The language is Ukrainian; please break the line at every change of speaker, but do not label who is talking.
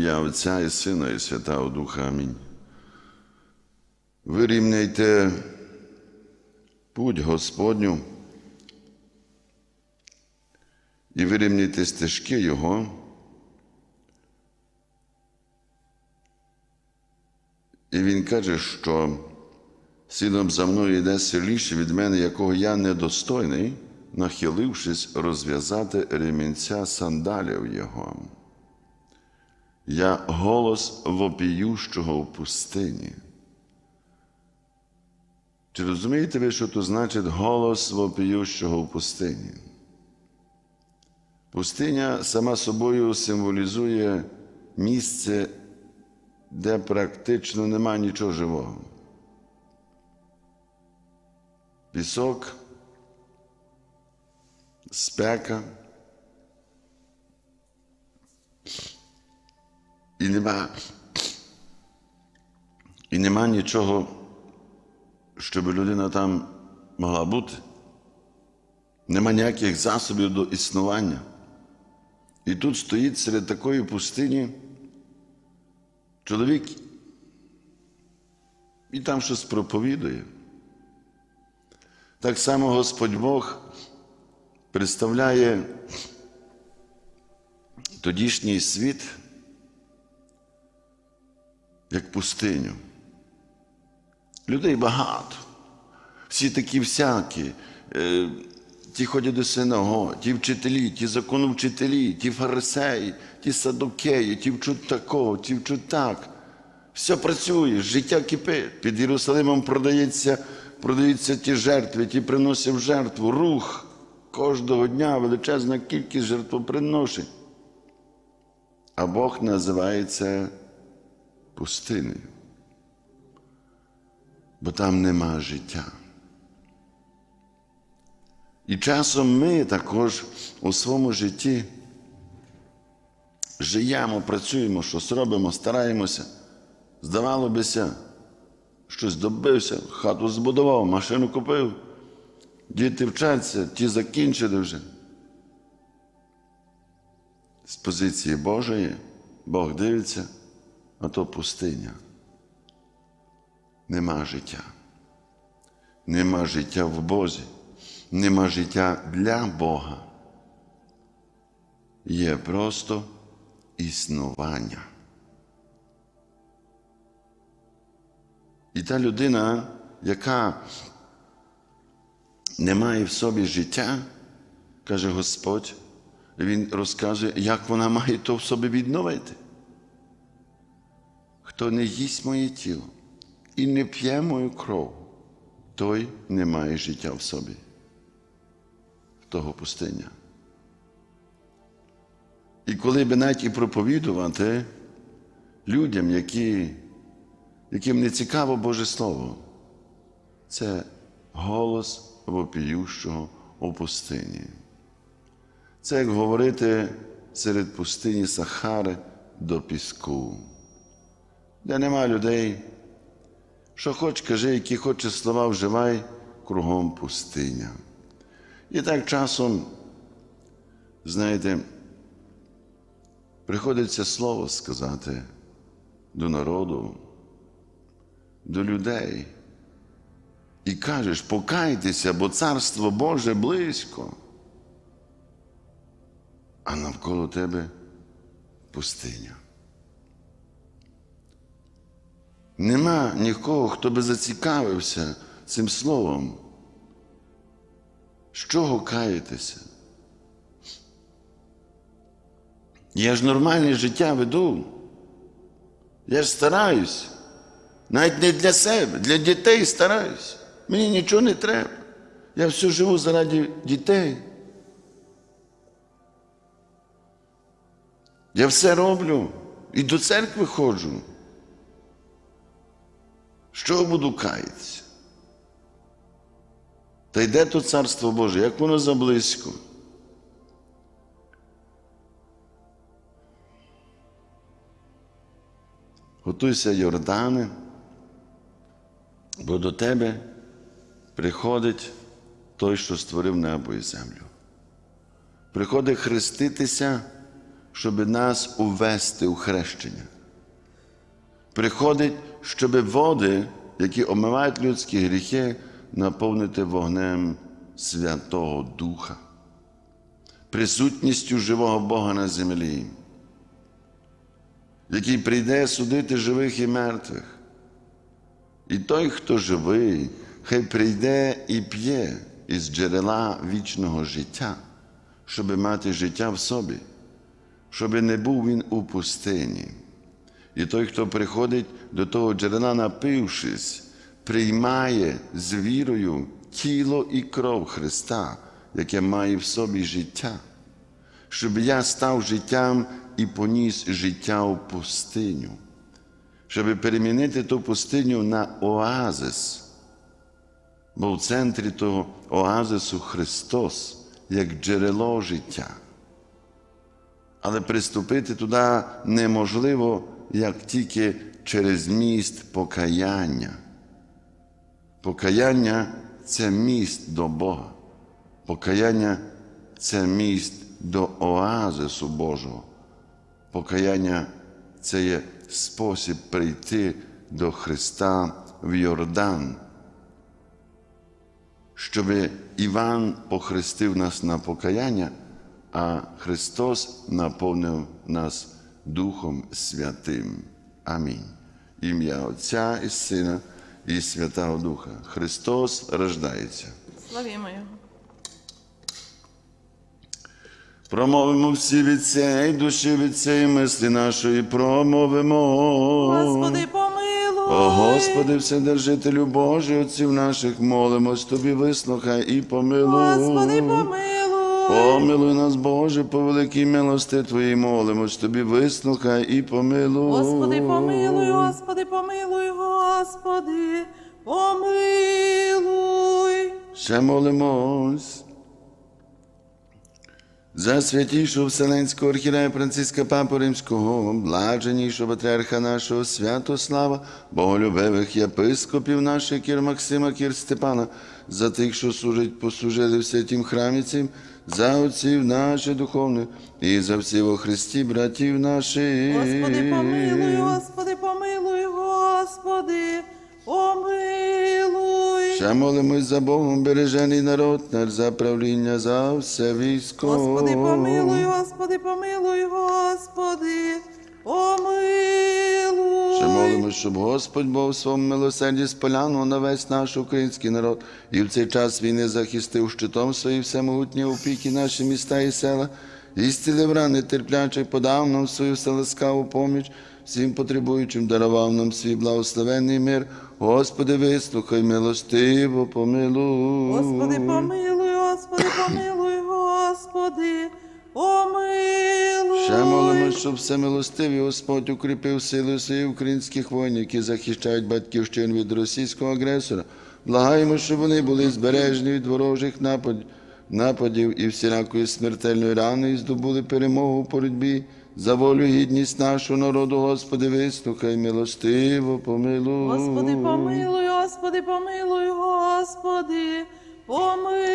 ім'я Отця і Сина, і Святого Духа. Амінь. Вирівняйте путь Господню і вирівняйте стежки Його. І він каже, що слідом за мною йде сильніше від мене, якого я недостойний, нахилившись розв'язати ремінця сандалів його. Я голос вопіющого в пустині. Чи розумієте ви, що то значить голос вопіющого в пустині? Пустиня сама собою символізує місце, де практично нема нічого живого. Пісок, спека. І нема, і нема нічого, щоб людина там могла бути. Нема ніяких засобів до існування. І тут стоїть серед такої пустині чоловік і там щось проповідує. Так само Господь Бог представляє тодішній світ як пустиню. Людей багато, всі такі всякі, е, ті ходять до синагоги, ті вчителі, ті законовчителі, ті фарисеї, ті садокеї, ті вчуть такого, ті вчуть так. Все працює, життя кипить. Під Єрусалимом продається, продаються ті жертви, ті приносять в жертву, рух. Кожного дня величезна кількість жертвоприношень. А Бог називає це пустинею. Бо там нема життя. І часом ми також у своєму житті живемо, працюємо, щось робимо, стараємося. Здавало бися, щось добився, хату збудував, машину купив, діти вчаться, ті закінчили вже. З позиції Божої Бог дивиться, а то пустиня. Нема життя. Нема життя в Бозі, нема життя для Бога. Є просто існування. І та людина, яка не має в собі життя, каже Господь, Він розказує, як вона має то в собі відновити. Хто не їсть моє тіло і не п'є мою кров, той не має життя в собі. Того пустиня. І коли би навіть і проповідувати людям, які яким не цікаво Боже Слово, це голос вопіющого у пустині. Це як говорити серед пустині Сахари до піску, де нема людей, що хоч кажи, які хоче слова вживай, кругом пустиня. І так часом, знаєте, приходиться слово сказати до народу до людей і кажеш, покайтеся, бо царство Боже близько, а навколо тебе пустиня. Нема нікого, хто би зацікавився цим словом. З чого каєтеся? Я ж нормальне життя веду. Я ж стараюсь. Навіть не для себе, для дітей стараюсь. Мені нічого не треба. Я все живу заради дітей. Я все роблю і до церкви ходжу. Що буду каятися? Та йде то царство Боже, як воно заблизько. Готуйся, Йордане, бо до тебе приходить той, що створив небо і землю. Приходить хреститися щоб нас увести у хрещення. Приходить, щоб води, які омивають людські гріхи, наповнити вогнем Святого Духа, присутністю живого Бога на землі, який прийде судити живих і мертвих. І той, хто живий, хай прийде і п'є із джерела вічного життя, щоб мати життя в собі, щоб не був він у пустині. І той, хто приходить до того джерела, напившись, приймає з вірою тіло і кров Христа, яке має в собі життя, щоб я став життям і поніс життя у пустиню, щоб перемінити ту пустиню на оазис. Бо в центрі того оазису Христос як джерело життя. Але приступити туди неможливо, як тільки через міст покаяння. Покаяння це міст до Бога. Покаяння це міст до оазису Божого. Покаяння це є спосіб прийти до Христа в Йордан, щоб Іван похрестив нас на покаяння, а Христос наповнив нас Духом Святим. Амінь. Ім'я Отця і Сина і Святого Духа. Христос рождається.
Славімо Його.
Промовимо всі від цієї душі, від цієї мислі нашої, промовимо.
Господи, помилуй.
О Господи, Вседержителю Божий, отців наших, молимось Тобі, вислухай і помилуй.
Господи, помилуй.
Помилуй нас, Боже, по великій милости Твоїй молимось Тобі, вислухай і помилуй.
Господи, помилуй, Господи, помилуй, Господи, помилуй.
Ще молимось. За святішого Вселенського архірея Франциска Папу Римського, блаженнішого патріарха нашого Святослава, боголюбивих єпископів наших Кір Максима, Кір Степана, за тих, що служать, послужили в святім храмі цим, за отців наших духовних і за всіх во Христі, братів наших.
Господи, помилуй, Господи,
Ще молимось за Богом бережений народ, наш за правління, за все військо.
Господи, помилуй, Господи, помилуй, Господи, помилуй.
Ще молимось, щоб Господь Бог в своєму милосерді споглянув на весь наш український народ і в цей час війни захистив щитом свої всемогутні опіки наші міста і села, і зцілив рани терплячих, подав нам свою вселескаву поміч, всім потребуючим дарував нам свій благословенний мир. Господи, вислухай, милостиво, помилуй.
Господи, помилуй, Господи, помилуй, Господи, помилуй.
Ще молимось, щоб всемилостивий Господь укріпив сили своїх українських воїнів, які захищають батьківщину від російського агресора. Благаємо, щоб вони були збережені від ворожих нападів, нападів і всілякої смертельної рани і здобули перемогу в боротьбі за волю гідність нашу народу. Господи, вислухай, милостиво, помилуй.
Господи, помилуй, Господи, помилуй, Господи, помилуй.